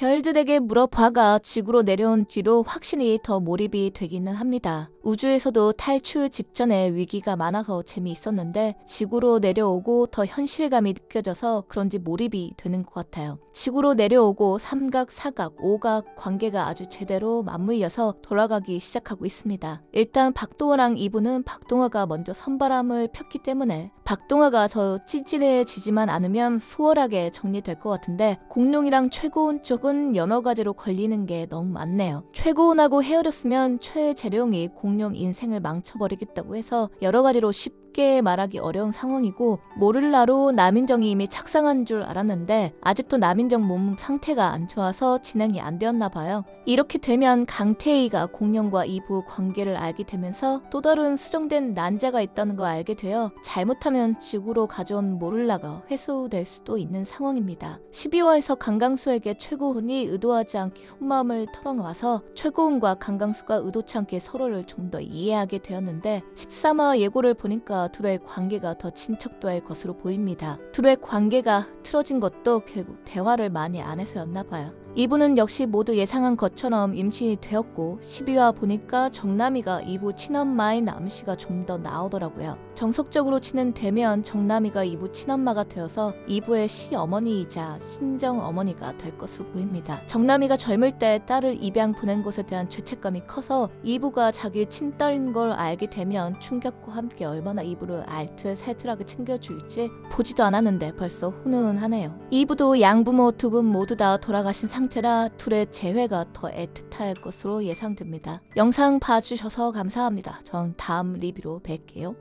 별들에게 물어봐가 지구로 내려온 뒤로 확실히 더 몰입이 되기는 합니다. 우주에서도 탈출 직전에 위기가 많아서 재미있었는데 지구로 내려오고 더 현실감이 느껴져서 그런지 몰입이 되는 것 같아요. 지구로 내려오고 삼각, 사각, 오각 관계가 아주 제대로 맞물려서 돌아가기 시작하고 있습니다. 일단 박동화랑 이분은 박동화가 먼저 선바람을 폈기 때문에 박동화가 더 찌질해지지만 않으면 수월하게 정리될 것 같은데 공룡이랑 최고운 쪽은 여러 가지로 걸리는 게 너무 많네요. 최고운하고 헤어졌으면 최재룡이 공룡 인생을 망쳐버리겠다고 해서 여러 가지로 쉽게 말하기 어려운 상황이고 모를라로 남인정이 이미 착상한 줄 알았는데 아직도 남인정 몸 상태가 안 좋아서 진행이 안 되었나 봐요. 이렇게 되면 강태희가 공룡과 이부 관계를 알게 되면서 또 다른 수정된 난자가 있다는 걸 알게 되어 잘못하면 지구로 가져온 모를라가 회수될 수도 있는 상황입니다. 12화에서 강강수에게 최고 훈이 의도하지 않게 속마음을 털어놓아서 최고훈과 강강수가 의도치 않게 서로를 좀 더 이해하게 되었는데 13화 예고를 보니까 둘의 관계가 더 친척될 것으로 보입니다. 둘의 관계가 틀어진 것도 결국 대화를 많이 안 해서였나 봐요. 이분은 역시 모두 예상한 것처럼 임신이 되었고 12화 보니까 정남이가 이부 친엄마인 남씨가 좀 더 나오더라고요. 정석적으로 치는 대면 정남이가 이부 친엄마가 되어서 이부의 시어머니이자 친정 어머니가 될 것으로 보입니다. 정남이가 젊을 때 딸을 입양 보낸 것에 대한 죄책감이 커서 이부가 자기 친딸인 걸 알게 되면 충격과 함께 얼마나 이부를 알뜰살뜰하게 챙겨줄지 보지도 않았는데 벌써 훈훈하네요. 이부도 양부모 두 분 모두 다 돌아가신 상태라 둘의 재회가 더 애틋할 것으로 예상됩니다. 영상 봐주셔서 감사합니다. 전 다음 리뷰로 뵐게요.